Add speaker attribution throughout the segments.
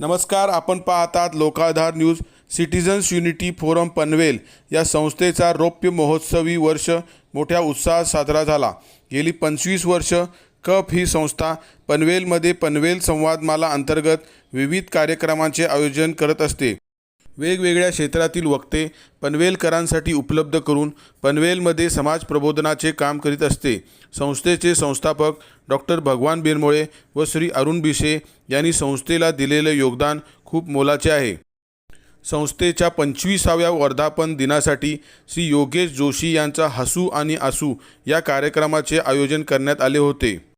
Speaker 1: नमस्कार आपण पाहतात Lokadhar News Citizens Unity Forum Panvel या संस्थेचा रौप्य महोत्सवी वर्ष मोठ्या उत्साहात साजरा झाला. गेली पंचवीस वर्ष कप ही संस्था पनवेलमध्ये पनवेल संवादमाला अंतर्गत विविध कार्यक्रमांचे आयोजन करत असते. वेगवेगळ्या क्षेत्रातील वक्ते पनवेलकरांसाठी उपलब्ध करून पनवेलमध्ये समाज प्रबोधनाचे काम करीत असते. संस्थेचे संस्थापक डॉक्टर भगवान बिरमोळे व श्री अरुण बिशे यांनी संस्थेला दिलेले योगदान खूप मोलाचे आहे. संस्थेच्या पंचवीसाव्या वर्धापन दिनासाठी श्री योगेश जोशी यांचा हसू आणि आसू या कार्यक्रमाचे आयोजन करण्यात आले होते.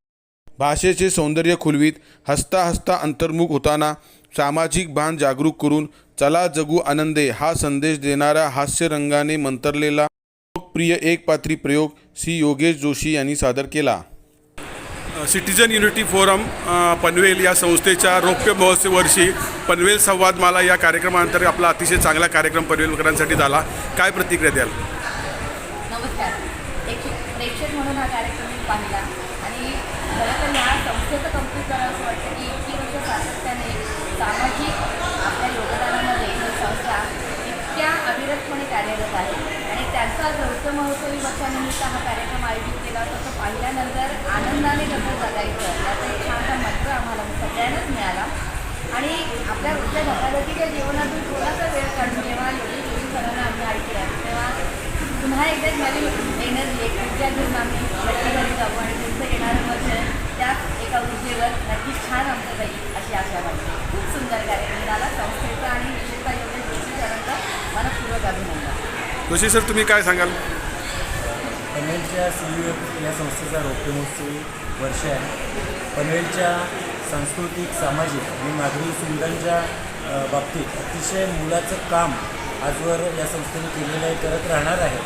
Speaker 1: भाषेचे सौंदर्य खुलवीत हसता हसता अंतर्मुख होताना सामाजिक भान जागरूक करून चला जगू आनंदे हा संदेश देणारा हास्यरंगाने मंतरलेला लोकप्रिय एकपात्री प्रयोग श्री योगेश जोशी यांनी सादर केला. सिटिझन युनिटी फोरम पनवेल या संस्थेच्या रौप्य महोत्सव वर्षी पनवेल संवादमाला या कार्यक्रमानंतर आपला अतिशय चांगला कार्यक्रम पनवेलकरांसाठी झाला. काय प्रतिक्रिया द्याल?
Speaker 2: नमस्कार. एक प्रेक्षक म्हणून हा कार्यक्रम मी पाहिला आणि खरं तर या संस्थेचं कौतुक करावं असं वाटतं की इतकी वर्ष सातत्याने सामाजिक आपल्या योगदानामध्ये ही संस्था इतक्या अविरतपणे कार्यरत आहे. आणि त्यांचा रौद्र महोत्सवी वर्षानिमित्त हा कार्यक्रम आयोजित केला होता तो पाहिल्यानंतर आनंदाने कसं जगायचं याचा एक छानसा मंत्र आम्हाला सगळ्यांनाच मिळाला. आणि आपल्या रोजच्या धकाधकीच्या जीवनातून थोडासा वेळ काढून जेव्हा योगी जोशी सरांना आम्ही ऐकलं. तेव्हा पुन्हा एकदा एक नवीन एनर्जी एक ऊर्जा घेऊन आम्ही घरी जाऊ आणि पुढचं येणारं वर्ष त्याच एका ऊर्जेवर नक्कीच छान आमचं जाईल अशी आशा वाटते खूप सुंदर कार्यक्रम झाला संस्थेचा आणि विशेषतः योगेश जोशी
Speaker 1: सर तुम्ही काय सांगाल?
Speaker 3: पनवेलच्या सी या संस्थेचा रौप्य महोत्सवी वर्ष आहे. पनवेलच्या सांस्कृतिक सामाजिक आणि नागरी सुविधांच्या बाबतीत अतिशय मुलाचं काम आजवर या संस्थेने केलेलं आहे करत राहणार आहे.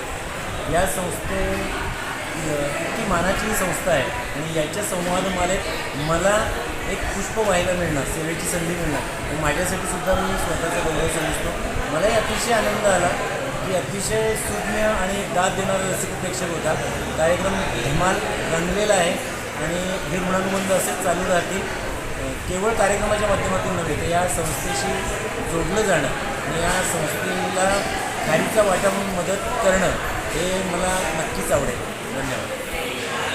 Speaker 3: या संस्थे इतकी मानाची ही संस्था आहे. आणि याच्या संवादमालेत मला एक पुष्प व्हायला मिळणार सेवेची संधी मिळणार. आणि माझ्यासाठी सुद्धा मी स्वतःचा गौरव समजतो. मलाही अतिशय आनंद आला की अतिशय सुज्ञ आणि दाद देणारा रसिक प्रेक्षक होता. कार्यक्रम धमाल रंगलेला आहे आणि हे ऋणानुबंध असेच चालू राहतील. केवळ कार्यक्रमाच्या माध्यमातून नव्हे तर या संस्थेशी जोडलं जाणं आणि या संस्थेला खारीचा वाटा म्हणून मदत करणं हे मला नक्कीच आवडेल. धन्यवाद.